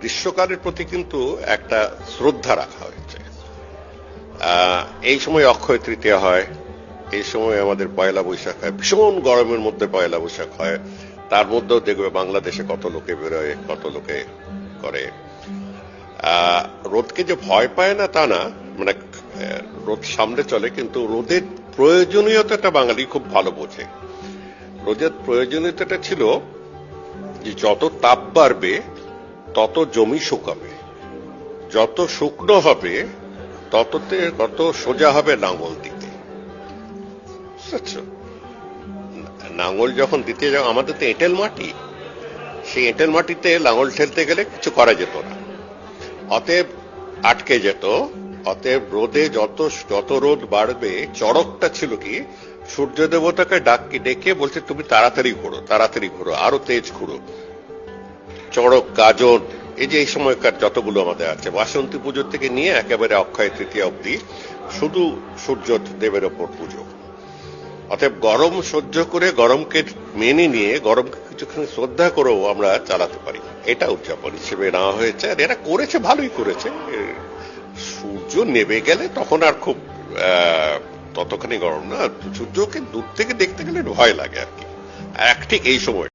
গ্রীষ্মকালের প্রতি কিন্তু একটা শ্রদ্ধা রাখা হয়েছে। এই সময় অক্ষয় তৃতীয়া হয়, এই সময় আমাদের পয়লা বৈশাখ হয়, ভীষণ গরমের মধ্যে পয়লা বৈশাখ হয়। তার মধ্যেও দেখবে বাংলাদেশে কত লোকে বেরোয়, কত লোকে করে। রোদকে যে ভয় পায় না তা না মানে রোদ সামনে চলে, কিন্তু রোদের প্রয়োজনীয়তাটা বাঙালি খুব ভালো বোঝে। রোদের প্রয়োজনীয়তাটা ছিল যে যত তাপ বাড়বে, তত জমি শুকাবে। যত শুকনো হবে, তততে তত সোজা হবে লাঙল দিতে। লাঙল যখন দিতে যাও, আমাদের তো এঁটেল মাটি। সেই এঁটেল মাটিতে লাঙল ঠেলতে গেলে কিছু করা যেত না। অতএব আটকে যেত অতএব রোদে যত যত রোদ বাড়বে, চড়কটা ছিল কি, সূর্য দেবতাকে ডাকি ডেকে বলছে, তুমি তাড়াতাড়ি ঘোরো তাড়াতাড়ি ঘোরো, আরও তেজ ঘুরো। চড়ক গাজন এই যে এই সময়কার যতগুলো আমাদের আছে, বাসন্তী পুজো থেকে নিয়ে একেবারে অক্ষয় তৃতীয়া অবধি শুধু সূর্য দেবের ওপর পুজো। অতএব গরম সহ্য করে গরমকে মেনে নিয়ে, গরমকে কিছুক্ষণ শ্রদ্ধা করেও আমরা চালাতে পারি। এটা উদযাপন হিসেবে নেওয়া হয়েছে, আর এরা করেছে, ভালোই করেছে। সূর্য নেবে গেলে তখন আর খুব ততখানি গরম না, সূর্যকে দূর থেকে দেখতে গেলে ভয় লাগে আর কি। এক ঠিক এই সময়